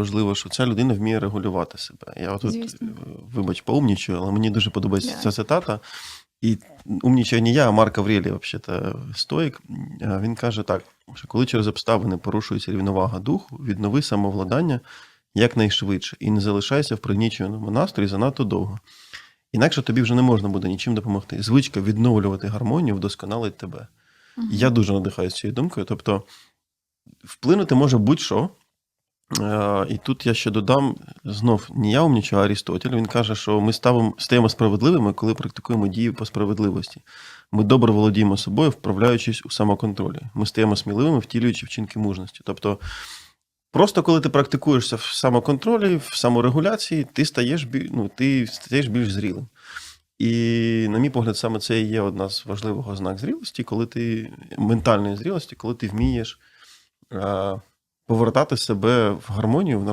важливо, що ця людина вміє регулювати себе. Я тут, Звісно. вибач, поумнічую, але мені дуже подобається Да. ця цитата. І умнічаю не я, а Марк Аврелій, взагалі, стоїк. Е, Він каже так: що коли через обставини порушується рівновага духу, віднови самовладання якнайшвидше і не залишайся в пригніченому настрої занадто довго. Інакше тобі вже не можна буде нічим допомогти. Звичка відновлювати гармонію вдосконалить тебе. Мгм. Я дуже надихаюся цією думкою. Тобто, вплинути може будь-що. Е, І тут я ще додам знов не я умнічаю, а Арістотель. Він каже, що ми ставимо, стаємо справедливими, коли практикуємо дії по справедливості. Ми добре володіємо собою, вправляючись у самоконтролі. Ми стаємо сміливими, втілюючи вчинки мужності. Тобто, просто коли ти практикуєшся в самоконтролі, в саморегуляції, ти стаєш, ну, ти стаєш більш зрілим. І, на мій погляд, саме це і є одна з важливих ознак зрілості, коли ти ментальної зрілості, коли ти вмієш е, повертати себе в гармонію, в